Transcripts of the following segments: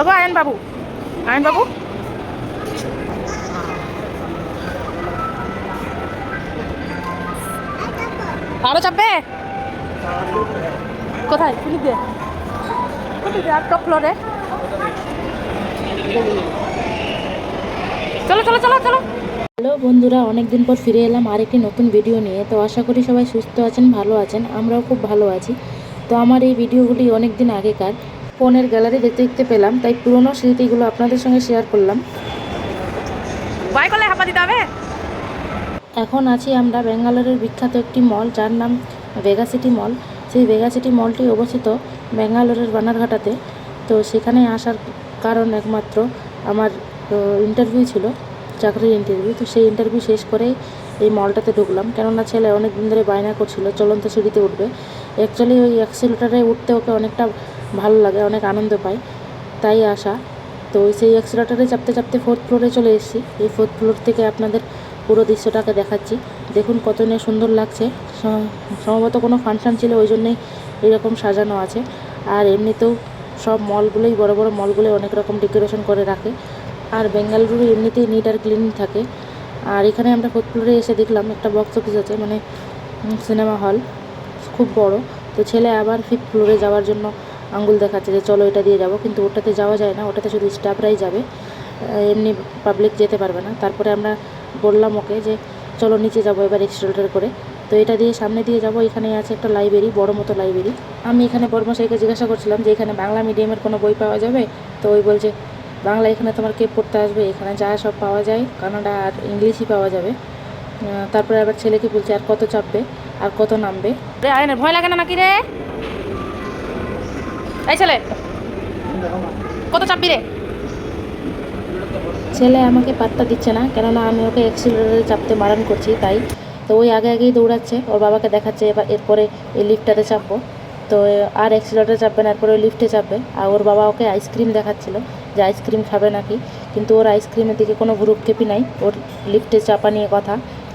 ওগো আয়ন বাবু। আয়ন বাবু? আরও চাপবে কোথায়? কুলি দিয়ে টপ ফ্লোরে চলো চলো চলো চলো। হ্যালো বন্ধুরা অনেক দিন পর ফিরে এলাম আরেকটি নতুন ভিডিও নিয়ে। তো আশা করি সবাই সুস্থ আছেন, ভালো আছেন, আমরাও খুব ভালো আছি। তো আমার এই ভিডিওগুলি অনেক দিন আগেকার। ফোনের গ্যালারি দেখতে দেখতে পেলাম তাই পুরনো স্মৃতিগুলো আপনাদের সঙ্গে শেয়ার করলাম। বাই করলে হাঁপা দিতে হবে? এখন আছি আমরা ব্যাঙ্গালোরের বিখ্যাত একটি মল যার নাম ভেগা সিটি মল সেই ভেগা সিটি মলটি অবস্থিত ব্যাঙ্গালোরের বানারঘাটাতে। তো সেখানে আসার কারণ একমাত্র আমার ইন্টারভিউ ছিল চাকরির ইন্টারভিউ তো সেই ইন্টারভিউ শেষ করেই এই মলটাতে ঢুকলাম। কেননা ছেলে অনেক দিন ধরে বায়না করছিল চলন্ত সিঁড়িতে উঠবে। অ্যাকচুয়ালি ওই অ্যাক্সিলেটারে উঠতে ওকে অনেকটা ভালো লাগে, অনেক আনন্দ পায় তাই আসা তো সেই অ্যাক্সিলেটারে চাপতে চাপতে ফোর্থ ফ্লোরে চলে এসেছি। এই ফোর্থ ফ্লোর থেকে আপনাদের পুরো দৃশ্যটাকে দেখাচ্ছি। দেখুন কত নিয়ে সুন্দর লাগছে। সম্ভবত কোনো ফাংশন ছিল, ওই জন্যই এরকম সাজানো আছে। আর এমনিতেও সব মলগুলোই, বড় বড় মলগুলোই অনেক রকম ডেকোরেশন করে রাখে। আর বেঙ্গালুরু এমনিতেই নিট আর ক্লিন থাকে। আর এখানে আমরা ফোর্থ ফ্লোরে এসে দেখলাম একটা বক্স অফিস আছে মানে সিনেমা হল খুব বড়। তো ছেলে আবার ফিফথ ফ্লোরে যাওয়ার জন্য আঙ্গুল দেখাচ্ছে যে চলো এটা দিয়ে যাব, কিন্তু ওটাতে যাওয়া যায় না, ওটাতে শুধু স্টাফরাই যাবে। এমনি পাবলিক যেতে পারবে না। তারপরে আমরা বললাম ওকে যে চলো নিচে যাব এবার এক্সট্রেটার করে। তো এটা দিয়ে সামনে দিয়ে যাব, এখানে আছে একটা লাইব্রেরি বড় মতো লাইব্রেরি আমি এখানে বর্মশাইকে জিজ্ঞাসা করছিলাম যে এখানে বাংলা মিডিয়ামের কোনো বই পাওয়া যাবে? তো ওই বলছে, বাংলা এখানে তোমার কে পড়তে আসবে, এখানে যা সব পাওয়া যায়, কানাডা আর ইংলিশই পাওয়া যাবে। তারপরে আবার ছেলেকে বলছে, আর কত চাপবে, আর কত নামবে? ভয় লাগে না নাকি রে? এই ছেলে, কত চাপবি রে? ছেলে আমাকে পাত্তা দিচ্ছে না, কেননা আমি ওকে অ্যাক্সিলারে চাপতে বারণ করছি, তাই। তো ওই আগে আগেই দৌড়াচ্ছে, ওর বাবাকে দেখাচ্ছে, এবার এরপরে এই লিফটটাতে চাপবো। তো আর অ্যাক্সিলারে চাপবে না, এরপরে ওই লিফটে চাপবে। আর ওর বাবা ওকে আইসক্রিম দেখাচ্ছিল যে আইসক্রিম খাবে নাকি, কিন্তু ওর আইসক্রিমের দিকে কোনো ভ্রুক্ষেপই নাই। ওর লিফটে চাপা নিয়ে কথা,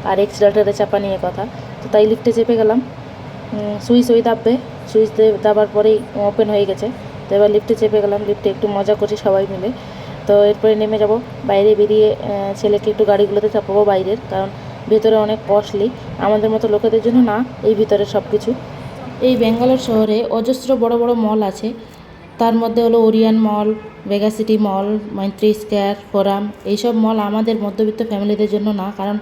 আর এক্সিলারেটারে চাপা নিয়ে কথা। তো তাই লিফটে চেপে গেলাম। সুইচ ওই দাববে। সুইচ দাবার পরেই ওপেন হয়ে গেছে। তো এবার লিফটে চেপে গেলাম। লিফটে একটু মজা করছি সবাই মিলে। তো এরপরে নেমে যাব। বাইরে বেরিয়ে ছেলেকে একটু গাড়িগুলোতে চাপাবো বাইরের, কারণ ভেতরে অনেক কস্টলি আমাদের মতো লোকেদের জন্য না, এই ভিতরে সব কিছু এই ব্যাঙ্গালোর শহরে অজস্র বড় বড় মল আছে। তার মধ্যে হলো ওরিয়ান মল ভেগাসিটি মল মৈত্রী স্কোয়ার ফোরাম এইসব মল আমাদের মধ্যবিত্ত ফ্যামিলিদের জন্য না, কারণ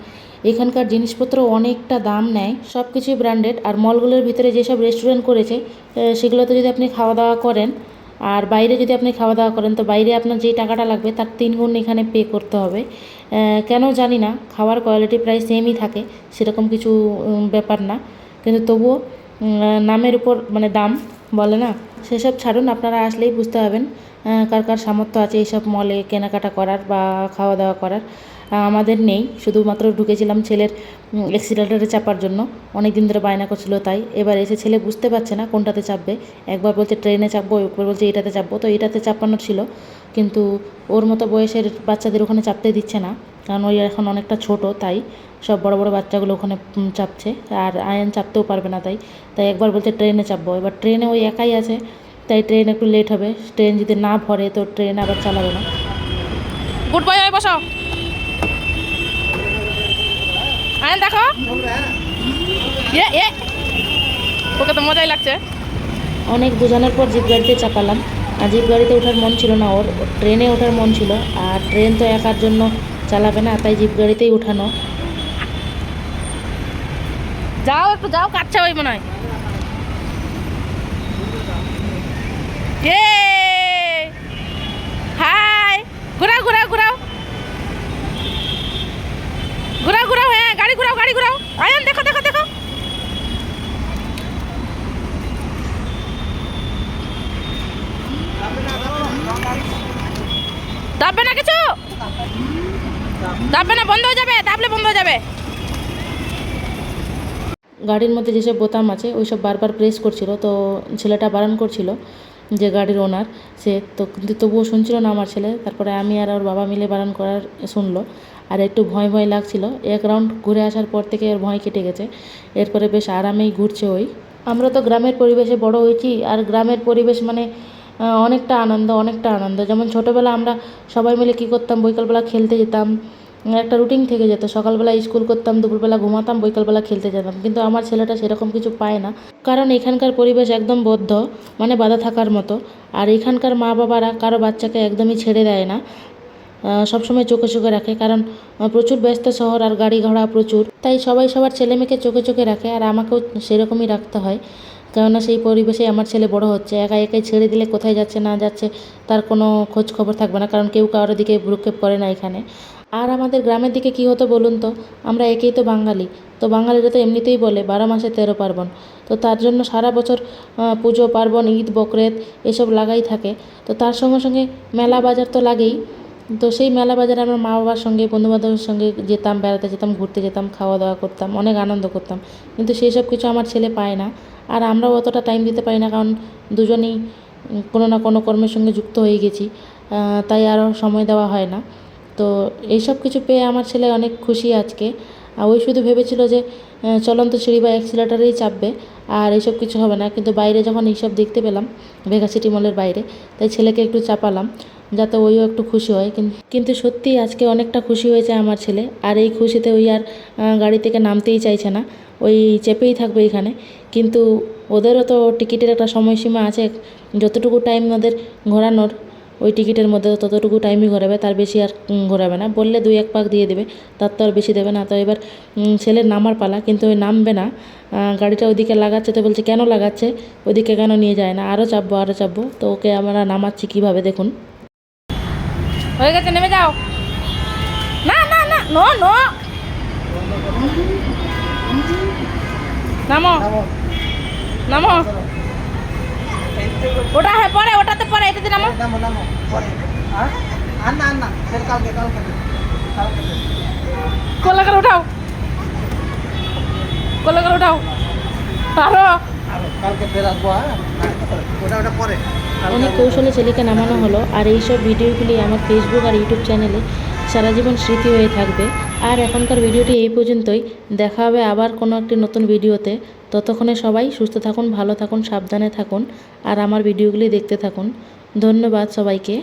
এখানকার জিনিসপত্র অনেকটা দাম নেয়। সব কিছুই ব্র্যান্ডেড আর মলগুলোর ভিতরে যেসব রেস্টুরেন্ট করেছে সেগুলোতে যদি আপনি খাওয়া দাওয়া করেন, আর বাইরে যদি আপনি খাওয়া দাওয়া করেন, তো বাইরে আপনার যেই টাকাটা লাগবে, তার তিন গুণ এখানে পে করতে হবে। কেন জানি না, খাওয়ার কোয়ালিটি প্রায় সেমই থাকে, সেরকম কিছু ব্যাপার না। কিন্তু তবুও নামের উপর মানে দাম বলে না। সেসব ছাড়ুন, আপনারা আসলেই বুঝতে পারবেন। কার কার সামর্থ্য আছে এইসব মলে কেনাকাটা করার বা খাওয়া দাওয়া করার আমাদের নেই। শুধুমাত্র ঢুকেছিলাম ছেলের এক্সিলেটারে চাপার জন্য। অনেক দিন ধরে বায়না করছিল তাই। এবার এসে ছেলে বুঝতে পারছে না কোনটাতে চাপবে। একবার বলছে ট্রেনে চাপবো, একবার বলছে এটাতে চাপবো। তো এটাতে চাপানো ছিল। কিন্তু ওর মতো বয়সের বাচ্চাদের ওখানে চাপতে দিচ্ছে না। কারণ ওই এখন অনেকটা ছোট তাই সব বড় বড় বাচ্চাগুলো ওখানে চাপছে। আর আয়ন চাপতেও পারবে না তাই। তাই একবার বলছে ট্রেনে চাপবো। এবার ট্রেনে ওই একাই আছে। তাই ট্রেন একটু লেট হবে। ট্রেন যদি না ভরে তো ট্রেন আবার চালাবে না। গুড বয় হয়ে বসো। আয়ন দেখো। ওকে তো মজাই লাগছে। অনেক দুজনের পর জিপ গাড়িতে চাপালাম। আর জিপ গাড়িতে ওঠার মন ছিল না ওর ওর ট্রেনে ওঠার মন ছিল। আর ট্রেন তো একার জন্য চালাবে না তাই জিপ গাড়িতেই উঠানো যাও একটু যাও কাটছে ওই মনে হয় এ হাই ঘুরাও ঘুরাও ঘুরাও ঘুরাও ঘুরাও হ্যাঁ গাড়ি ঘুরাও গাড়ি ঘুরাও আয়ন দেখো দেখো দেখো দাববে না কিছু? দাববে না, বন্ধ হয়ে যাবে দাবলে বন্ধ হয়ে যাবে। গাড়ির মধ্যে যেসব বোতাম আছে ওই সব বারবার প্রেস করছিল, তো ছেলেটা বারণ করছিল যে গাড়ির ওনার সে তো কিন্তু তবুও শুনছিল না আমার ছেলে। তারপরে আমি আর ওর বাবা মিলে বারণ করার শুনলো। আর একটু ভয় ভয় লাগছিল। এক রাউন্ড ঘুরে আসার পর থেকে ওর ভয় কেটে গেছে। এরপরে বেশ আরামেই ঘুরছে ওই। আমরা তো গ্রামের পরিবেশে বড় হয়েছি, আর গ্রামের পরিবেশ মানে অনেকটা আনন্দ অনেকটা আনন্দ। যেমন ছোটোবেলা আমরা সবাই মিলে কী করতাম? বিকালবেলা খেলতে যেতাম। একটা রুটিন থেকে যেত। সকালবেলা স্কুল করতাম, দুপুরবেলা ঘুমাতাম, বিকালবেলা খেলতে যেতাম। কিন্তু আমার ছেলেটা সেরকম কিছু পায় না। কারণ এখানকার পরিবেশ একদম বদ্ধ মানে বাধা থাকার মতো। আর এখানকার মা বাবারা কারও বাচ্চাকে একদমই ছেড়ে দেয় না। সবসময় চোখে চোখে রাখে। কারণ প্রচুর ব্যস্ত শহর আর গাড়ি ঘোড়া প্রচুর। তাই সবাই সবার ছেলে মেয়েকে চোখে চোখে রাখে। আর আমাকেও সেরকমই রাখতে হয়। কেননা সেই পরিবেশে আমার ছেলে বড় হচ্ছে একা একাই ছেড়ে দিলে কোথায় যাচ্ছে, না যাচ্ছে, তার কোনো খোঁজ খবর থাকবে না, কারণ কেউ কারোর দিকে ভ্রুক্ষেপ করে না এখানে। আর আমাদের গ্রামের দিকে কী হতো বলুন তো? আমরা একেই তো বাঙালি। তো বাঙালিরা তো এমনিতেই বলে, বারো মাসে তেরো পার্বণ। তো তার জন্য সারা বছর পুজো, পার্বণ, ঈদ, বকরেদ এসব লাগাই থাকে। তো তার সঙ্গে সঙ্গে মেলা বাজার তো লাগেই। তো সেই মেলা বাজারে আমরা মা বাবার সঙ্গে, বন্ধুবান্ধবের সঙ্গে যেতাম, বেড়াতে যেতাম, ঘুরতে যেতাম খাওয়া দাওয়া করতাম, অনেক আনন্দ করতাম। কিন্তু সেই সব কিছু আমার ছেলে পায় না। আর আমরাও অতটা টাইম দিতে পারি না, কারণ দুজনেই কোনো না কোনো কর্মের সঙ্গে যুক্ত হয়ে গেছি তাই আরও সময় দেওয়া হয় না। তো এইসব কিছু পেয়ে আমার ছেলে অনেক খুশি আজকে। আর ওই শুধু ভেবেছিল যে চলন্ত সিঁড়ি বা অ্যাক্সিলেটারেই চাপবে, আর এইসব কিছু হবে না। কিন্তু বাইরে যখন এইসব দেখতে পেলাম ভেগা সিটি মলের বাইরে, তাই ছেলেকে একটু চাপালাম। যাতে ওইও একটু খুশি হয়। কিন্তু সত্যি আজকে অনেকটা খুশি হয়েছে আমার ছেলে। আর এই খুশিতে ওই আর গাড়ি থেকে নামতেই চাইছে না। ওই চেপেই থাকবে এখানে। কিন্তু ওদেরও তো টিকিটের একটা সময়সীমা আছে। যতটুকু টাইম ওদের ঘোরানোর, ওই টিকিটের মধ্যে ততটুকু টাইমই ঘোরাবে। তার বেশি আর ঘোরাবে না। বললে দুই এক পাক দিয়ে দেবে। তার তো আর বেশি দেবে না। তো এবার ছেলের নামার পালা। কিন্তু ওই নামবে না। গাড়িটা ওইদিকে লাগাচ্ছে তো বলছে, কেন লাগাচ্ছে? ওইদিকে কেন নিয়ে যায় না? আরও চাপবো আরও চাপবো। তো ওকে আমরা নামাচ্ছি কীভাবে? দেখুন। হয়ে গেছে নেমে যাও। না না না নো নো। নামো। নামো। ওটা হ্যাঁ পরে ওটাতে পরে এটাতে নামো। নামো নামো পরে। আর না না ফের কালকে কালকে। কালকে। কোলা করে উঠাও। কোলা করে উঠাও। আর কালকে ফের আসব হ্যাঁ ওটা ওটা পরে। অনেক কৌশলে ছেলেকে নামানো হলো আর এইসব ভিডিওগুলি আমার ফেসবুক আর ইউটিউব চ্যানেলে সারা জীবন স্মৃতি হয়ে থাকবে। আর এখনকার ভিডিওটি এই পর্যন্তই। দেখা হবে আবার কোনো একটি নতুন ভিডিওতে। ততক্ষণে সবাই সুস্থ থাকুন, ভালো থাকুন, সাবধানে থাকুন, আর আমার ভিডিওগুলি দেখতে থাকুন। ধন্যবাদ সবাইকে।